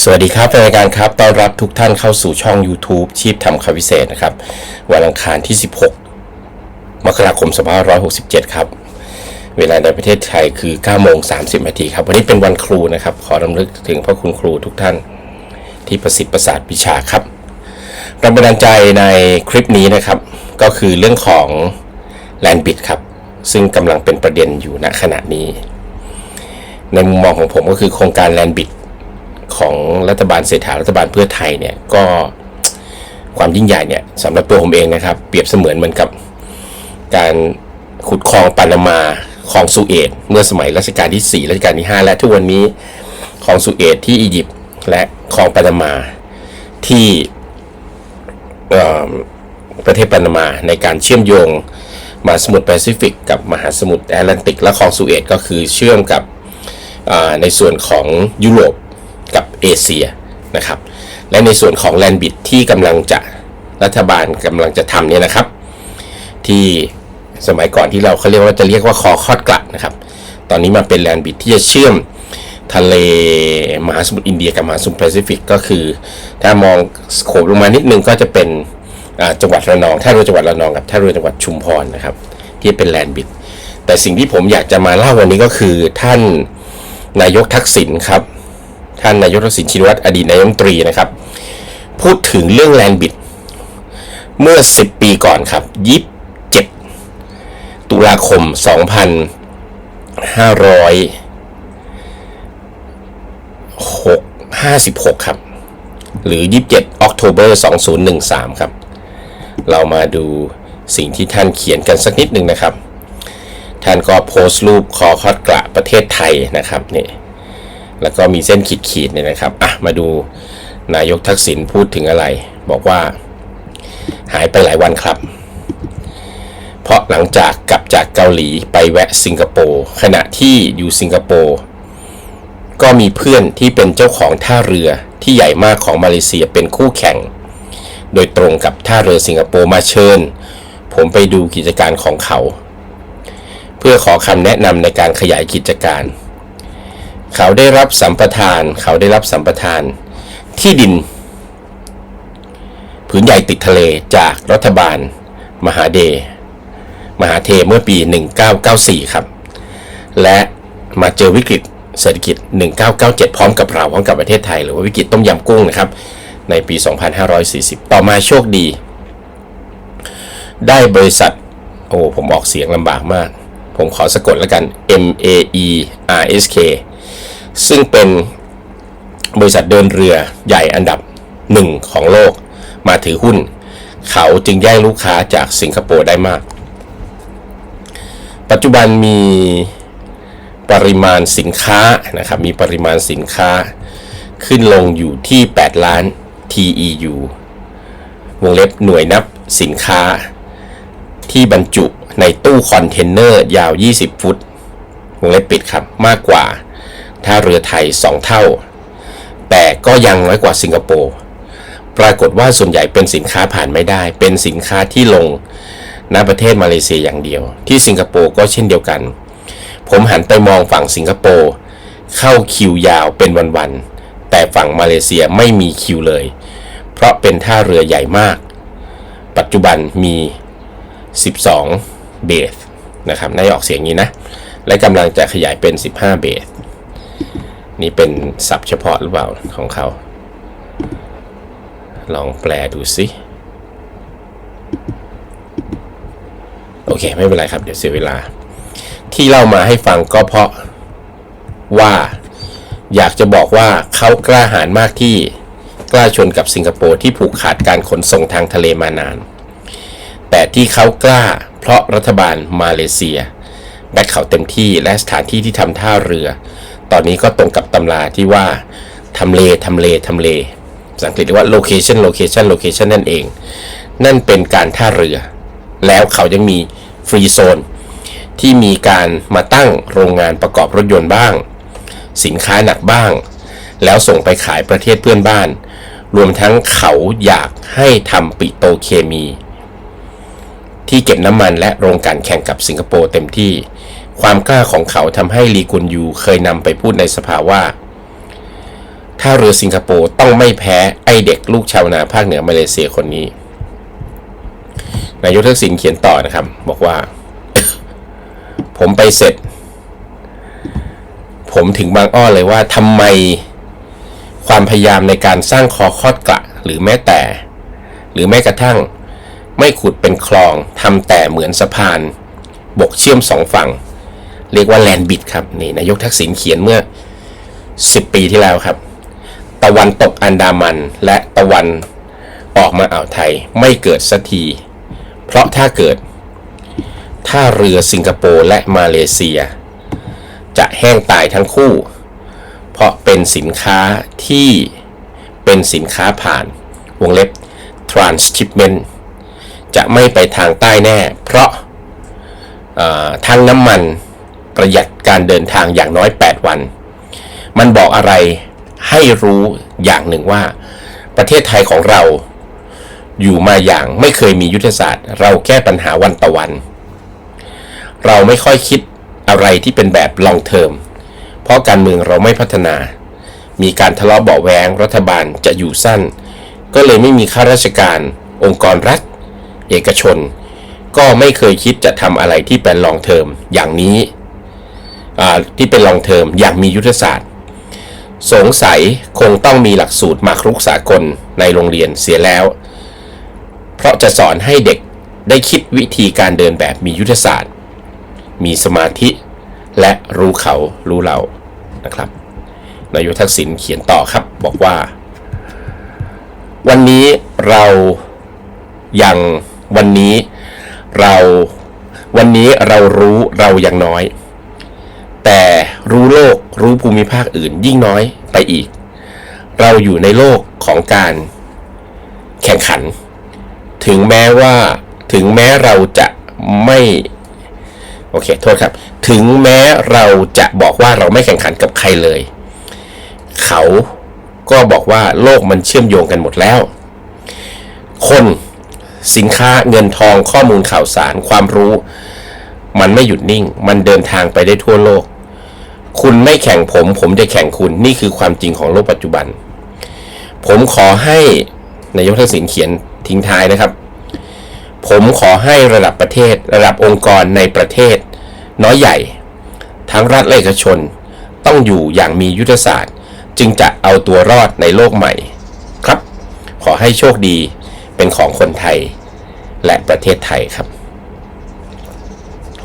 สวัสดีครับรายการครับต้อนรับทุกท่านเข้าสู่ช่อง YouTube ชีพทำคำพิเศษนะครับ วันอังคารที่ 16 มกราคม 2567 ครับ เวลาในประเทศไทยคือ9โมง30นาทีครับ วันนี้เป็นวันครูนะครับ ขอรำลึกถึงพระคุณครูทุกท่าน ที่ประสิทธิ์ประสาทวิชาครับแรงบันดาลใจในคลิปนี้นะครับ ก็คือเรื่องของแลนบิดครับ ซึ่งกำลังเป็นประเด็นอยู่ณขณะนี้ ในมุมมองของผมก็คือโครงการแลนบิด ของรัฐบาลเศรษฐารัฐบาลเพื่อไทยเนี่ยก็ความยิ่งใหญ่เนี่ยสำหรับตัวผมเองนะครับ เปรียบเสมือนเหมือนกับการขุดคลองปานามาคลองสุเอตเมื่อสมัยรัชกาลที่ 4 รัชกาลที่ 5 และทุกวันนี้คลองสุเอตที่อียิปต์และคลองปานามาที่ประเทศปานามาในการเชื่อมโยงมหาสมุทรแปซิฟิกกับมหาสมุทรแอตแลนติกและคลองสุเอตก็คือเชื่อมกับในส่วนของยุโรป เอเชียนะครับ และในส่วนของแลนบิดที่กำลังจะรัฐบาลกำลังจะทำเนี่ยนะครับ ที่สมัยก่อนที่เราเขาเรียกว่าจะเรียกว่าคอคอดกลัดนะครับ ตอนนี้มาเป็นแลนบิดที่จะเชื่อมทะเลมหาสมุทรอินเดียกับมหาสมุทรแปซิฟิกก็คือ ถ้ามองสโคปลงมานิดนึงก็จะเป็นจังหวัดระนองท่าเรือจังหวัดระนองกับท่าเรือจังหวัดชุมพรนะครับ ที่เป็นแลนบิด แต่สิ่งที่ผมอยากจะมาเล่าวันนี้ก็คือท่านนายกทักษิณครับ ท่านนายกทักษิณชินวัตรอดีตนายกรัฐมนตรีนะครับ พูดถึงเรื่องแลนบิด เมื่อ 10 ปีก่อนครับ27ตุลาคม 2556 ครับ หรือ 27ออกโทเบอร์2013 ครับ เรามาดูสิ่งที่ท่านเขียนกันสักนิดหนึ่งนะครับ ท่านก็โพสต์รูปคอคอดกระประเทศไทยนะครับนี่ แล้วก็มีเส้นขีดๆเนี่ยนะครับอะมาดูนายกทักษิณพูดถึงอะไร บอกว่าหายไปหลายวันครับ เพราะหลังจากกลับจากเกาหลีไปแวะสิงคโปร์ขณะที่อยู่สิงคโปร์ก็มีเพื่อนที่เป็นเจ้าของท่าเรือที่ใหญ่มากของมาเลเซียเป็นคู่แข่ง โดยตรงกับท่าเรือสิงคโปร์มาเชิญ ผมไปดูกิจการของเขา เพื่อขอคำแนะนำในการขยายกิจการ เขาได้รับสัมปทาน เขาได้รับสัมปทาน ที่ดิน ผืนใหญ่ติดทะเลจากรัฐบาล มหาเด มหาเทเมื่อปี 1994 ครับ และมาเจอวิกฤตเศรษฐกิจ 1997 พร้อมกับเราพร้อมกับประเทศไทย หรือว่าวิกฤตต้มยำกุ้งนะครับ ในปี 2540 ต่อมาโชคดี ได้บริษัท โอ้ผมออกเสียงลำบากมาก ผมขอสะกดแล้วกัน M A E R S K ซึ่งเป็นบริษัทเดินเรือใหญ่อันดับหนึ่งของโลกมาถือหุ้น เขาจึงแย่งลูกค้าจากสิงคโปร์ได้มาก ปัจจุบันมีปริมาณสินค้านะครับ มีปริมาณสินค้าขึ้นลงอยู่ที่ 8 ล้าน TEU วงเล็บหน่วยนับสินค้าที่บรรจุในตู้คอนเทนเนอร์ยาว 20 ฟุต วงเล็บปิดครับ มากกว่า ท่าเรือไทย 2 เท่า แต่ก็ยังน้อยกว่าสิงคโปร์ปรากฏว่าส่วนใหญ่เป็นสินค้าผ่านไม่ได้ เป็นสินค้าที่ลงณประเทศมาเลเซียอย่างเดียว ที่สิงคโปร์ก็เช่นเดียวกัน ผมหันไปมองฝั่งสิงคโปร์เข้าคิวยาวเป็นวันๆแต่ฝั่งมาเลเซียไม่มีคิวเลย เพราะเป็นท่าเรือใหญ่มาก ปัจจุบันมี 12 เบสนะครับนายออกเสียงนี้นะ และกำลังจะขยายเป็น 15 เบส นี่เป็นศัพท์เฉพาะหรือเปล่าของเขา ลองแปลดูสิโอเค ไม่เป็นไรครับ เดี๋ยวเสียเวลา ที่เล่ามาให้ฟังก็เพราะว่า อยากจะบอกว่าเขากล้าหาญมากที่กล้าชนกับสิงคโปร์ที่ผูกขาดการขนส่งทางทะเลมานาน แต่ที่เขากล้าเพราะรัฐบาลมาเลเซียแบกเขาเต็มที่และสถานที่ที่ทำท่าเรือ ตอนนี้ก็ตรงกับตำราที่ว่าทำเลทำเลทำเลภาษาอังกฤษเรียกว่า location location location นั่นเอง นั่นเป็นการท่าเรือ แล้วเขายังมีฟรีโซนที่มีการมาตั้งโรงงานประกอบรถยนต์บ้าง สินค้าหนักบ้าง แล้วส่งไปขายประเทศเพื่อนบ้าน รวมทั้งเขาอยากให้ทำปิโตเคมี ที่เก็บน้ำมันและโรงกลั่นแข่งกับสิงคโปร์เต็มที่ ความกล้าของเขาทำให้ลีกุนยูเคยนำไปพูดในสภาว่า ถ้าเรือสิงคโปร์ต้องไม่แพ้ไอเด็กลูกชาวนาภาคเหนือมาเลเซียคนนี้ นายกทักษิณเขียนต่อนะครับ บอกว่า ผมไปเสร็จ ผมถึงบางอ้อเลยว่าทำไมความพยายามในการสร้างคอคอดกระหรือแม้แต่ หรือแม้กระทั่ง ไม่ขุดเป็นคลองทำแต่เหมือนสะพาน บกเชื่อมสองฝั่ง เรียกว่าแลนบิดครับนี่นายกทักษิณเขียนเมื่อ 10 ปีที่แล้วครับ ตะวันตกอันดามันและตะวันออกมาอ่าวไทยไม่เกิดสักที เพราะถ้าเกิดถ้าเรือสิงคโปร์และมาเลเซีย จะแห้งตายทั้งคู่ เพราะเป็นสินค้าที่เป็นสินค้าผ่านวงเล็บ transshipment จะไม่ไปทางใต้แน่ เพราะทางน้ำมัน ระหยัดการเดินทางอย่างน้อย 8 วัน มันบอกอะไรให้รู้อย่างหนึ่งว่า ประเทศไทยของเราอยู่มาอย่างไม่เคยมียุทธศาสตร์ เราแก้ปัญหาวันต่อวัน เราไม่ค่อยคิดอะไรที่เป็นแบบ long term เพราะการเมืองเราไม่พัฒนา มีการทะเลาะเบาแวงรัฐบาลจะอยู่สั้น ก็เลยไม่มีข้าราชการ องค์กรรัฐ เอกชน ก็ไม่เคยคิดจะทำอะไรที่เป็น long term อย่างนี้ ที่เป็น long term อย่างมียุทธศาสตร์ สงสัยคงต้องมีหลักสูตรมาครุกสากลในโรงเรียนเสียแล้ว เพราะจะสอนให้เด็กได้คิดวิธีการเดินแบบมียุทธศาสตร์ มีสมาธิ และรู้เขารู้เรานะครับนายกทักษิณเขียนต่อครับบอกว่า วันนี้เรายังวันนี้เราวันนี้เรารู้เรายังน้อย แต่รู้โลกรู้ภูมิภาคอื่นยิ่งน้อยไปอีก เราอยู่ในโลกของการแข่งขัน ถึงแม้ว่าถึงแม้เราจะไม่โอเคโทษครับ ถึงแม้เราจะบอกว่าเราไม่แข่งขันกับใครเลย เขาก็บอกว่าโลกมันเชื่อมโยงกันหมดแล้ว คนสินค้าเงินทองข้อมูลข่าวสารความรู้ มันไม่หยุดนิ่ง มันเดินทางไปได้ทั่วโลก คุณไม่แข่งผม ผมจะแข่งคุณนี่คือความจริงของโลกปัจจุบัน ผมขอให้นายกทักษิณเขียนทิ้งท้ายนะครับ ผมขอให้ระดับประเทศ ระดับองค์กรในประเทศ น้อยใหญ่ ทั้งรัฐและเอกชน ต้องอยู่อย่างมียุทธศาสตร์ จึงจะเอาตัวรอดในโลกใหม่ ครับ ขอให้โชคดีเป็นของคนไทย และประเทศไทยครับ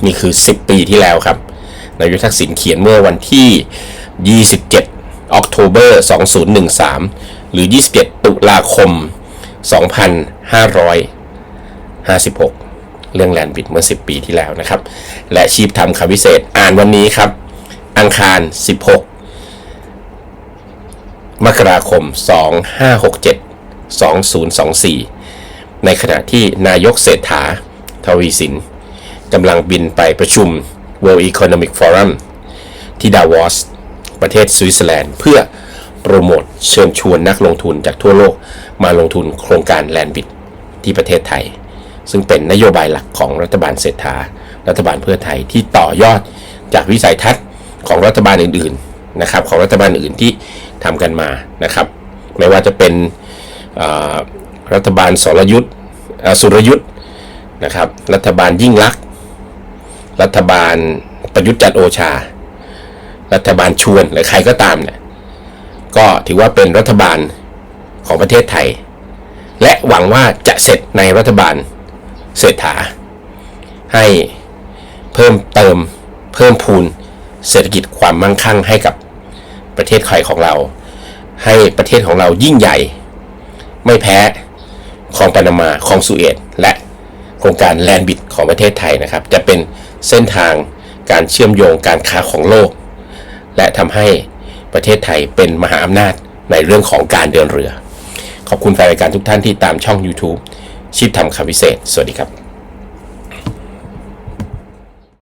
นี่คือ 10 ปีที่แล้วครับ นายกทักษิณเขียนเมื่อวันที่ 27ออกโทเบอร์2013 หรือ 27 ตุลาคม 2556 เรื่องแลนบิดเมื่อ 10 ปีที่แล้วนะครับ และชีพทำคำวิเศษอ่านวันนี้ครับ อังคาร 16 มกราคม 2567 2024 ในขณะที่นายกเศรษฐาทวีสินกำลังบินไปประชุม World Economic Forum ที่ดาวอสประเทศสวิตเซอร์แลนด์ เพื่อโปรโมทเชิญชวนนักลงทุนจากทั่วโลกมาลงทุนโครงการแลนบิดที่ประเทศไทย ซึ่งเป็นนโยบายหลักของรัฐบาลเศรษฐา รัฐบาลเพื่อไทยที่ต่อยอดจากวิสัยทัศน์ของรัฐบาลอื่นๆนะครับของรัฐบาลอื่นที่ทำกันมานะครับ ไม่ว่าจะเป็นรัฐบาลสรยุทธ์สุรยุทธ์นะครับ รัฐบาลยิ่งลักษณ รัฐบาลประยุทธ์จันโอชา รัฐบาลชวนหรือใครก็ตามเนี่ยก็ถือว่าเป็นรัฐบาลของประเทศไทย และหวังว่าจะเสร็จในรัฐบาลเศรษฐา ให้เพิ่มเติมเพิ่มพูนเศรษฐกิจความมั่งคั่งให้กับประเทศไทยของเรา ให้ประเทศของเรายิ่งใหญ่ ไม่แพ้ของปานามาของสุเอตและ โครงการแลนบิดของประเทศไทยนะครับ จะเป็นเส้นทางการเชื่อมโยงการค้าของโลก และทำให้ประเทศไทยเป็นมหาอำนาจในเรื่องของการเดินเรือ ขอบคุณแฟนรายการทุกท่านที่ตามช่อง YouTube ชีพทำคำพิเศษ สวัสดีครับ